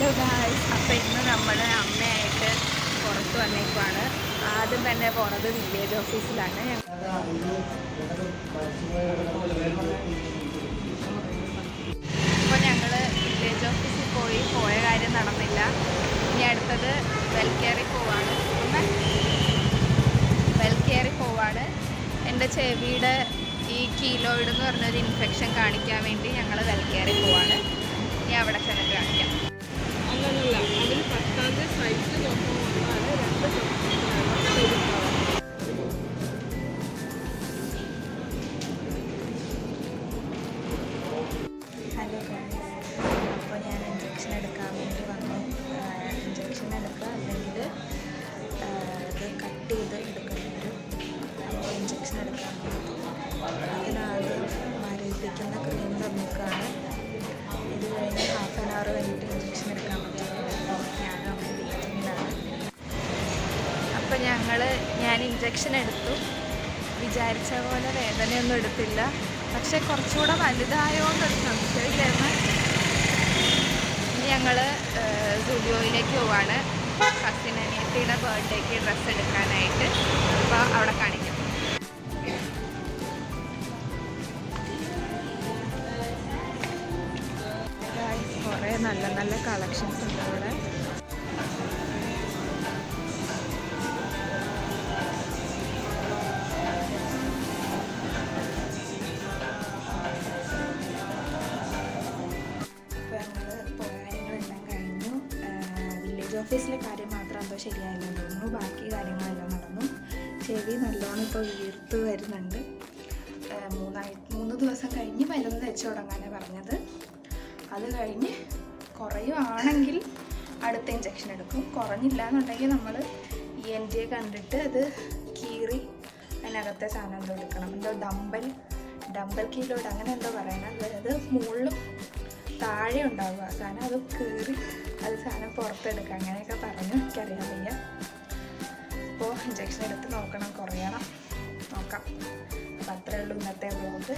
Hello guys. അപ്പോൾ ഇന്ന് നമ്മൾ അമ്മയായിട്ട് പുറത്ത് വന്നേക്കുവാണ്. ആദ്യം തന്നെ പോണത് വില്ലേജ് ഓഫീസിലാണ്. അപ്പോൾ ഞങ്ങൾ വില്ലേജ് ഓഫീസിൽ പോയി. പോയ കാര്യം നടന്നില്ല. ഇനി അടുത്തത് വെൽക്കെയറിൽ പോവാണ്. ഒന്ന് വെൽക്കെയറിൽ പോവാണ്. എന്റെ ചെവിയുടെ ഈ കീലോയിഡ് എന്ന് പറഞ്ഞൊരു ഇൻഫെക്ഷൻ കാണിക്കാൻ വേണ്ടി ഞങ്ങൾ വെൽക്കെയറിൽ പോവാണ്. അപ്പോൾ ഞങ്ങൾ ഞാൻ ഇഞ്ചക്ഷൻ എടുത്തു. വിചാരിച്ച പോലെ വേദനയൊന്നും എടുത്തില്ല. പക്ഷെ കുറച്ചുകൂടെ വലുതായോണ്ടൊരു സംശയമില്ലായിരുന്നു ഞങ്ങൾ സുഡിയോയിലേക്ക് പോവാണ്. കസിൻ അനിയത്തിയുടെ ബർത്ത്ഡേക്ക് ഡ്രസ്സ് എടുക്കാനായിട്ട്. അപ്പോൾ അവിടെ കാണിക്കാം. കുറേ നല്ല നല്ല കളക്ഷൻസ് ഉണ്ട് അവിടെ. ഓഫീസിലെ കാര്യം മാത്രം എന്തോ ശരിയായില്ലെന്ന് തോന്നുന്നു. ബാക്കി കാര്യങ്ങളെല്ലാം നടന്നു. ചെവി നല്ലോണം ഇപ്പോൾ വീർത്ത് വരുന്നുണ്ട്. മൂന്നായി മൂന്ന് ദിവസം കഴിഞ്ഞ് മരുന്ന് തയ്ച്ചു തുടങ്ങാനാണ് പറഞ്ഞത്. അത് കഴിഞ്ഞ് കുറയുവാണെങ്കിൽ അടുത്ത ഇഞ്ചക്ഷൻ എടുക്കും. കുറഞ്ഞില്ല എന്നുണ്ടെങ്കിൽ നമ്മൾ ഇ എൻ ജിയെ കണ്ടിട്ട് അത് കീറി അതിനകത്തെ സാധനം എന്തോ എടുക്കണം. എന്തോ ഡമ്പൽ ഡമ്പൽ കീലോട് അങ്ങനെ എന്തോ പറയണം. അതായത് മുകളിലും താഴെ ഉണ്ടാവുക. സാധനം അത് കീറി അത് സാധനം പുറത്തെടുക്കുക അങ്ങനെയൊക്കെ പറഞ്ഞു എനിക്കറിയാൻ വയ്യ. അപ്പോൾ ഇഞ്ചക്ഷൻ എടുത്ത് നോക്കണം കുറയണം. നോക്കാം. അപ്പോൾ അത്രയേ ഉള്ളൂ ഇന്നത്തെ വ്ലോഗ്